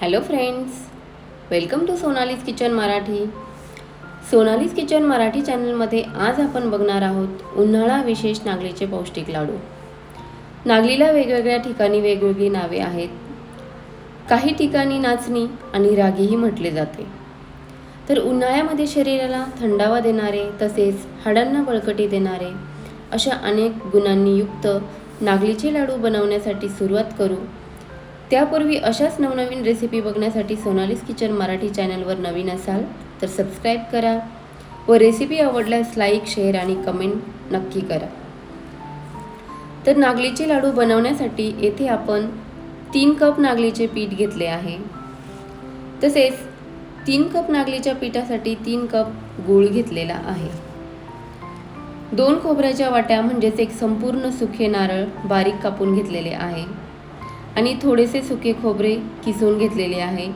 Hello friends welcome to Sonali's kitchen Marathi Sonali's kitchen Marathi चॅनलमध्ये आज आपण बघणार आहोत उन्हाळा विशेष नागलीचे पौष्टिक लाडू. नागलीला वेगवेगळ्या ठिकाणी वेगवेगळी नावे आहेत. काही ठिकाणी नाचणी आणि रागीही म्हटले जाते. तर उन्हाळ्यामध्ये शरीराला थंडावा देणारे तसेच हाडांना बळकटी देणारे अशा अनेक गुणांनी युक्त नागलीचे लाडू बनवण्यासाठी सुरुवात करू. त्यापूर्वी अशाच नवनवीन रेसिपी बघण्यासाठी सोनालीस किचन मराठी चॅनलवर नवीन असाल तर सबस्क्राईब करा व रेसिपी आवडल्यास लाईक शेअर आणि कमेंट नक्की करा. तर नागलीचे लाडू बनवण्यासाठी येथे आपण तीन कप नागलीचे पीठ घेतले आहे. तसेच तीन कप नागलीच्या पिठासाठी तीन कप गूळ घेतलेला आहे. दोन खोबऱ्याच्या वाट्या म्हणजेच एक संपूर्ण सुखे नारळ बारीक कापून घेतलेले आहे. आणि थोडेसे सुके खोबरे किसून घेतलेले आहे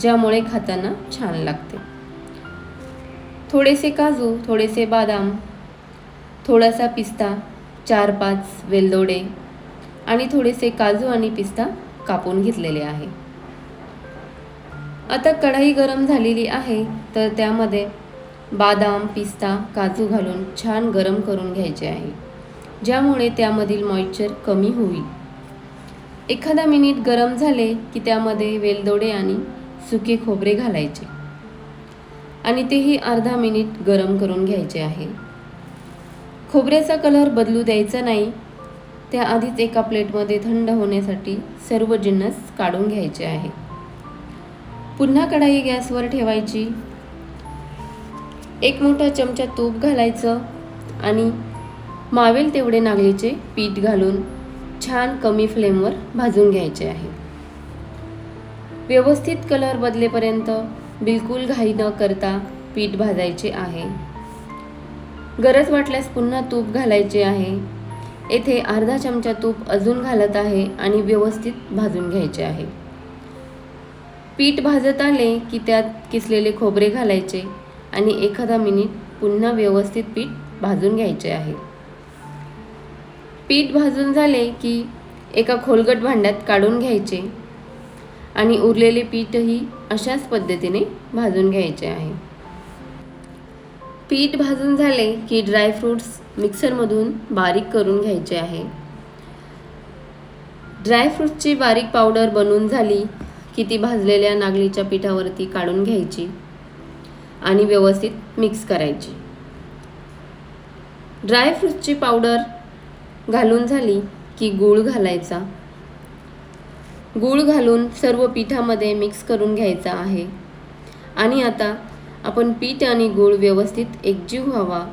ज्यामुळे खाताना छान लागते. थोडेसे काजू थोडेसे बदाम थोडासा पिस्ता चार पाच वेलदोडे आणि थोडेसे काजू आणि पिस्ता कापून घेतलेले आहे. आता कढाई गरम झालेली आहे तर त्यामध्ये बादाम पिस्ता काजू घालून छान गरम करून घ्यायचे आहे ज्यामुळे त्यामधील मॉइश्चर कमी होईल. एखादा मिनिट गरम झाले की त्यामध्ये वेलदोडे आणि सुके खोबरे घालायचे. आणि तेही अर्धा मिनिट गरम करून घ्यायचे आहे. खोबऱ्याचा कलर बदलू द्यायचा नाही. त्याआधीच एका प्लेटमध्ये थंड होण्यासाठी सर्व जिन्नस काढून घ्यायचे आहे. पुन्हा कढाई गॅसवर ठेवायची. एक मोठा चमचा तूप घालायचं आणि मावेल तेवढे नागलीचे पीठ घालून छान कमी फ्लेमवर भाजून घ्यायचे आहे. व्यवस्थित कलर बदलेपर्यंत बिलकुल घाई न करता पीठ भाजायचे आहे. गरज वाटल्यास पुन्हा तूप घालायचे आहे. येथे अर्धा चमचा तूप अजून घालत आहे आणि व्यवस्थित भाजून घ्यायचे आहे. पीठ भाजत आले की त्यात किसलेले खोबरे घालायचे आणि एखादा मिनिट पुन्हा व्यवस्थित पीठ भाजून घ्यायचे आहे. पीठ भाजून झाले की एका खोलगट भांड्यात काढून घ्यायचे. आणि उरलेले पीठही अशाच पद्धतीने भाजून घ्यायचे आहे. पीठ भाजून झाले की ड्रायफ्रूट्स मिक्सरमधून बारीक करून घ्यायचे आहे. ड्रायफ्रूटची बारीक पावडर बनवून झाली की ती भाजलेल्या नागलीच्या पिठावरती काढून घ्यायची आणि व्यवस्थित मिक्स करायची. ड्रायफ्रूटची पावडर घालून झाली की गूळ घालायचा. गूळ घालून सर्व पिठामध्ये मिक्स करून घ्यायचा आहे. आणि आता आपण पीठ आणि गूळ व्यवस्थित एकजीव व्हावा.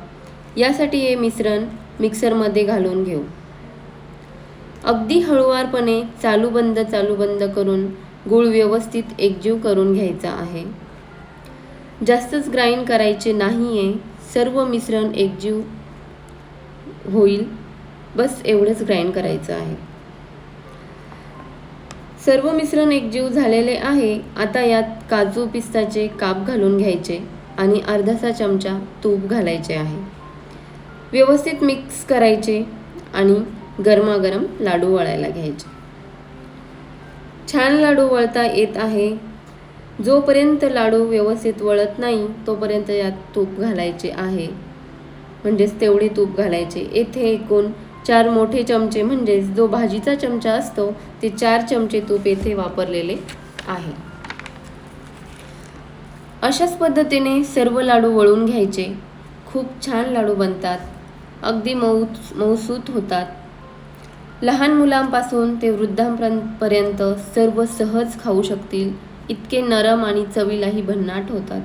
यासाठी हे मिश्रण मिक्सरमध्ये घालून घेऊ. अगदी हळुवारपणे चालू बंद चालू बंद करून गूळ व्यवस्थित एकजीव करून घ्यायचा आहे. जास्तच ग्राइंड करायचे नाही आहे सर्व मिश्रण एकजीव होईल. बस एवढंच ग्राइंड करायचं आहे. सर्व मिश्रण एकजीव झालेले आहे. आता यात काजू पिस्ताचे काप घालून घ्यायचे आणि अर्धासा चमचा तूप घालायचे आहे. व्यवस्थित मिक्स करायचे आणि गरमागरम लाडू वळायला घ्यायचे. छान लाडू वळता येत आहे. जोपर्यंत लाडू व्यवस्थित वळत नाही तोपर्यंत यात तूप घालायचे आहे. म्हणजेच तेवढे तूप घालायचे. येथे एकूण चार मोठे चमचे म्हणजेच जो भाजीचा चमचा असतो ते चार चमचे तूप येथे वापरलेले आहे. अशाच पद्धतीने सर्व लाडू वळून घ्यायचे. खूप छान लाडू बनतात. अगदी मऊ मऊसूत होतात. लहान मुलांपासून ते वृद्धांपर्यंत सर्व सहज खाऊ शकतील इतके नरम आणि चवीलाही भन्नाट होतात.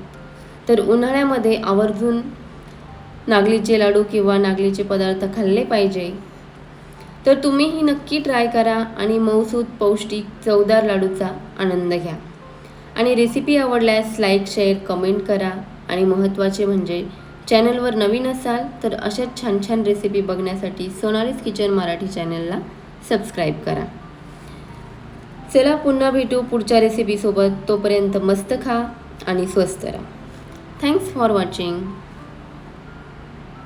तर उन्हाळ्यामध्ये आवर्जून नागलीचे लाडू किंवा नागलीचे पदार्थ खाल्ले पाहिजे. तर तुम्हीही नक्की ट्राय करा आणि मऊसूद पौष्टिक चवदार लाडूचा आनंद घ्या. आणि रेसिपी आवडल्यास लाईक शेअर कमेंट करा. आणि महत्त्वाचे म्हणजे चॅनलवर नवीन असाल तर अशाच छान छान रेसिपी बघण्यासाठी सोनालीस किचन मराठी चॅनलला सबस्क्राईब करा. चला पुन्हा भेटू पुढच्या रेसिपीसोबत तोपर्यंत मस्त खा आणि स्वस्त राहा. Thanks for watching